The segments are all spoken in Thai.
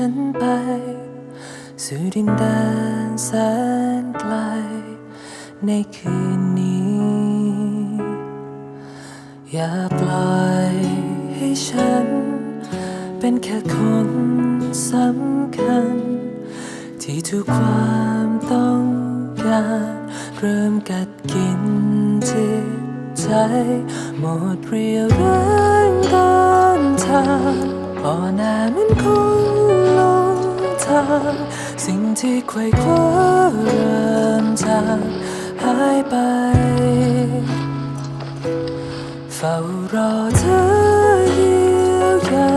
ฉันไป สู่ดินแดนแสนไกล ในคืนนี้ อย่าปล่อยให้ฉัน เป็นแค่คนสำคัญ ที่ทุกความต้องการ เริ่มกัดกินจิตใจ หมดเรียวแรงต้นทานพอหน้ามันคง ทางสิ่งที่ไขว่คว้าเริ่มจางหายไป เฝ้ารอเธอเยียวยา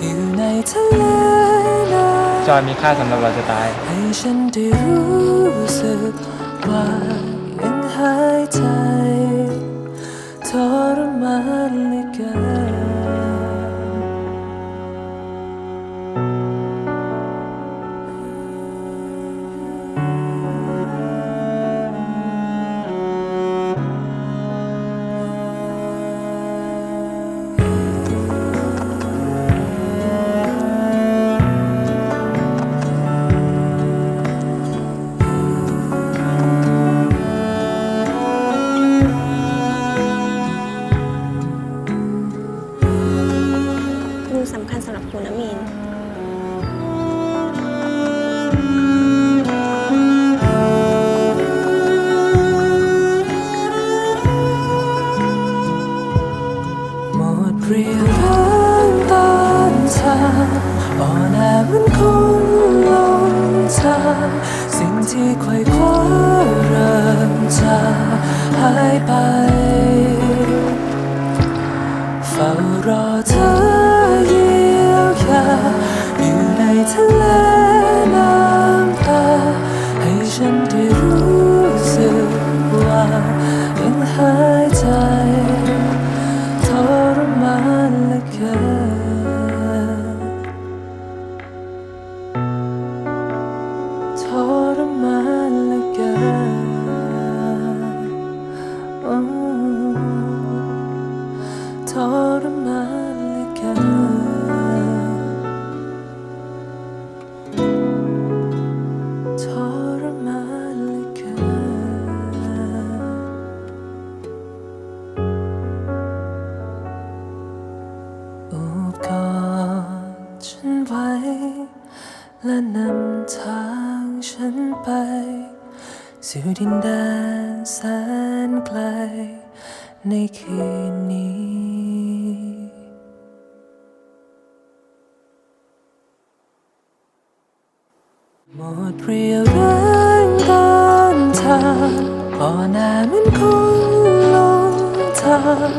อยู่ในทะเลน้จอยมีค่าสำหรับเราจะตาย ให้ฉันได้รู้สึกว่ายังหายใจทรมานเหลือเกิน อ่อนแอมันคงลงทางสิ่งที่ไขว่คว้าเริ่มจ กอดฉันไว้ และนำทางฉันไป สู่ดินแดนแสนไกล ในคืนนี้หมดเรียวแรงต้านทานพอหน้ามันคงลงทาง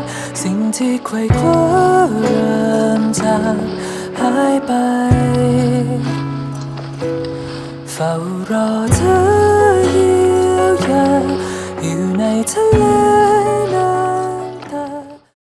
สิ่งที่ไขว่คว้า จะหายไป เฝ้ารอเธอเยียวยาอยู่ในทะเล